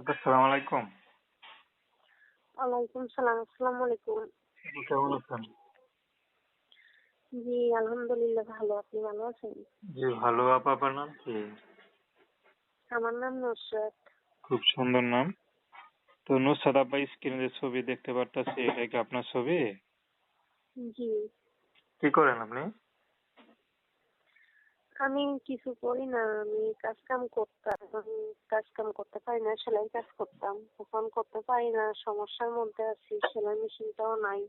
আপু সালাম আলাইকুম। ওয়ালাইকুম সালাম আসসালামু আলাইকুম। কেমন আছেন? জি আলহামদুলিল্লাহ ভালো আপনি ভালো আছেন? জি ভালো। আপু আপনার নাম কি? আমার নাম নুসরাত খুব সুন্দর নাম। তো নুসরাত আপা স্ক্রিনে যে ছবি দেখতে পারতাছি এটা কি আপনার ছবি? জি। কি করেন আপনি? আমি কিছু করি না আমি কাজ কাম করতাম এখন কাজ কাম করতে পারি না সেলাই কাজ করতাম। এখন করতে পারি না সমস্যার মধ্যে আছি সেলাই মেশিনটাও নাই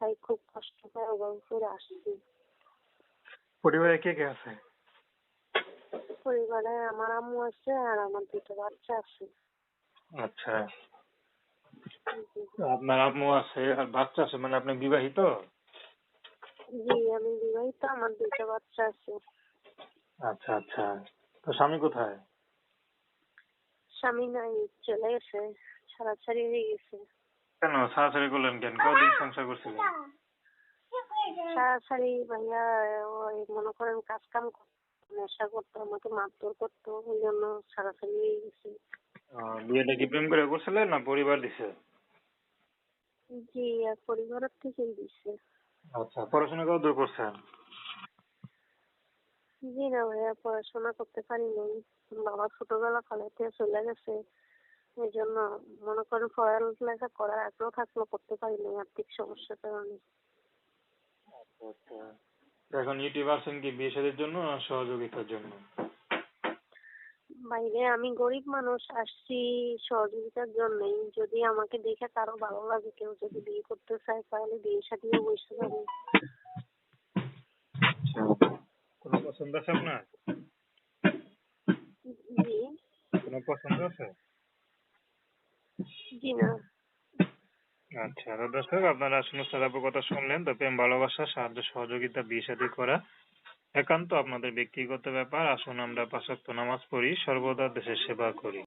তাই খুব কষ্ট করে অভাব করে আসছি। পরিবারে কে কে আছে? পরিবারে আমার আম্মু আছে আর আমার দুটো বাচ্চা আছে। আচ্ছা। আপনার আম্মু আছে আর বাচ্চা আছে মানে আপনি বিবাহিত? জি আমি বিবাহিত আমার দুটো বাচ্চা আছে। আচ্ছা আচ্ছা। তো স্বামী কোথায়? স্বামী নাই চলে গেছে। ছাড়াছাড়ি হয়ে গেছে। কেন? সারাসারি করলেন কেন? কদিন সংসার করছিলেন? ছাড়াছাড়ি ভাইয়া ওই মনে করেন কাজ কাম নেশা করতো আমাকে মারধর করতো ওই জন্য ছাড়াছাড়ি হয়ে গেছে। বিয়েটা কি প্রেম করে করছিলেন না পরিবার দিছে? জি পরিবারের থেকেই দিচ্ছে আচ্ছা পড়াশোনা কত দূর করছেন? জি না ভাইয়া পড়াশোনা করতে পারি নাই বাবা ছোটবেলা ফালাতে চলে গেছে। এই জন্য মনে করেন পড়ালেখা করার আগ্রহ থাকলেও করতে পারি নাই আর্থিক সমস্যার কারণে। আচ্ছা এখন ইউটিউব আসেন কি বিয়ে শাদীর জন্য না সহযোগিতার জন্য? বাইরে আমি গরিব মানুষ আসছি সহযোগিতার জন্যই। যদি আমাকে দেখে কারও ভালো লাগে কেউ যদি বিয়ে করতে চায় তাহলে বিয়ে শাদিও বসতে পারি আচ্ছা। পছন্দ আছে আপনার? কোনো পছন্দ আছে? আচ্ছা দর্শক আপনারা আসলে সাদাপুর কথা শুনলেন তো প্রেম ভালোবাসা সাহায্য সহযোগিতা বিয়ে শাদী করা একান্ত আপনাদের ব্যক্তিগত ব্যাপার। আসুন আমরা পাশাক্ত নামাজ পড়ি সর্বদা দেশের সেবা করি।